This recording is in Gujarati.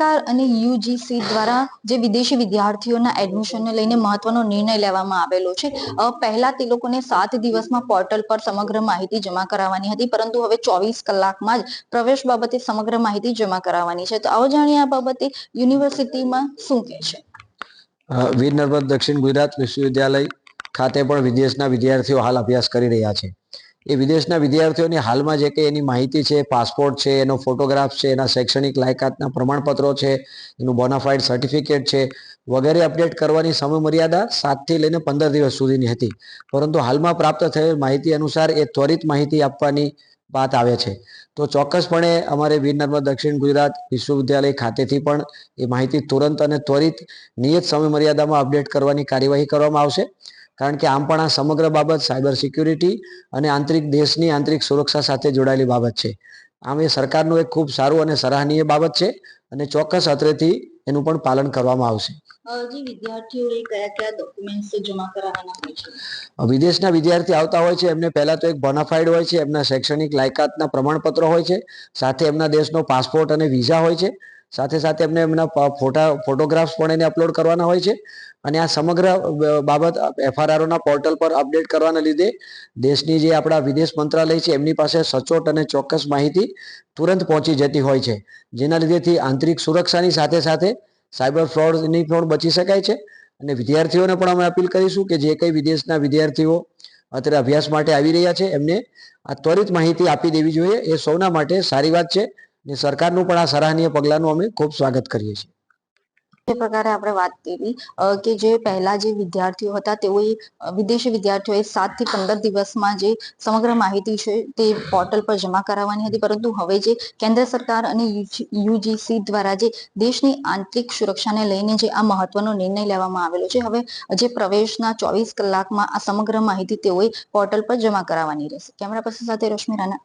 સરકાર અને યુજીસી દ્વારા જે વિદેશી વિદ્યાર્થીઓના એડમિશનને લઈને મહત્વનો નિર્ણય લેવામાં આવેલો છે પહેલા તે લોકોને સાત દિવસમાં પોર્ટલ પર સમગ્ર માહિતી જમા કરાવવાની હતી, પરંતુ હવે ચોવીસ કલાકમાં જ પ્રવેશ બાબતે સમગ્ર માહિતી જમા કરાવવાની છે. તો આવો જાણીએ આ બાબતે યુનિવર્સિટીમાં શું કહે છે? વીર નર્મદ દક્ષિણ ગુજરાત વિશ્વવિદ્યાલય ખાતે પણ વિદેશના વિદ્યાર્થીઓ હાલ અભ્યાસ કરી રહ્યા છે. એ વિદેશના વિદ્યાર્થીઓની હાલમાં જે કંઈ એની માહિતી છે, પાસપોર્ટ છે, એનો ફોટોગ્રાફ છે, એના શૈક્ષણિક લાયકાતના પ્રમાણપત્રો છે, એનું બોનાફાઇડ સર્ટિફિકેટ છે, વગેરે અપડેટ કરવાની સમયમર્યાદા સાતથી લઈને પંદર દિવસ સુધીની હતી. પરંતુ હાલમાં પ્રાપ્ત થયેલ માહિતી અનુસાર એ ત્વરિત માહિતી આપવાની વાત આવે છે. તો ચોક્કસપણે અમારે વીર નર્મદ દક્ષિણ ગુજરાત વિશ્વવિદ્યાલય ખાતેથી પણ એ માહિતી તુરંત અને ત્વરિત નિયત સમયમર્યાદામાં અપડેટ કરવાની કાર્યવાહી કરવામાં આવશે. કારણ કે આમ પણ આ સમગ્ર બાબત સાયબર સિક્યુરિટી અને આંતરિક દેશની આંતરિક સુરક્ષા સાથે જોડાયેલી બાબત છે. આમ એ સરકારનું એક ખૂબ સારું અને સરાહનીય બાબત છે અને ચોક્કસ અત્રેથી એનું પણ પાલન કરવામાં આવશે. વિદેશના વિદ્યાર્થી આવતા હોય છે એમને પહેલા તો એક બોનાફાઇડ હોય છે એમના શૈક્ષણિક લાયકાતના પ્રમાણપત્રો હોય છે સાથે એમના દેશનો પાસપોર્ટ અને વિઝા હોય છે. સાથે સાથે એમને એમના ફોટા, ફોટોગ્રાફ્સ પણ એને અપલોડ કરવાના હોય છે. અને આ સમગ્ર બાબત એફઆરઆરઓના પોર્ટલ પર અપડેટ કરવાના લીધે દેશની જે આપણા વિદેશ મંત્રાલય છે, એમની પાસે સચોટ અને ચોક્કસ માહિતી તુરંત પહોંચી જતી હોય છે. જેના લીધેથી આંતરિક સુરક્ષાની સાથે સાથે સાયબર ફ્રોડની પણ બચી શકાય છે. અને વિદ્યાર્થીઓને પણ અમે અપીલ કરીશું કે જે કંઈ વિદેશના વિદ્યાર્થીઓ અત્યારે અભ્યાસ માટે આવી રહ્યા છે, એમને આ ત્વરિત માહિતી આપી દેવી જોઈએ. એ સૌના માટે સારી વાત છે. અને સરકારનું પણ આ સરાહનીય પગલાંનું અમે ખૂબ સ્વાગત કરીએ છીએ. જે પ્રકારે આપણે વાત કરી કે જે પહેલા જે વિદ્યાર્થીઓ હતા તેઓએ વિદેશી વિદ્યાર્થીઓએ સાતથી પંદર દિવસમાં જે સમગ્ર માહિતી છે તે પોર્ટલ પર જમા કરાવવાની હતી. પરંતુ હવે જે કેન્દ્ર સરકાર અને યુજીસી દ્વારા જે દેશની આંતરિક સુરક્ષાને લઈને જે આ મહત્વનો નિર્ણય લેવામાં આવેલો છે, હવે જે પ્રવેશના ચોવીસ કલાકમાં આ સમગ્ર માહિતી તેઓએ પોર્ટલ પર જમા કરાવવાની રહેશે. કેમેરા પર્સન સાથે રશ્મિ રાણા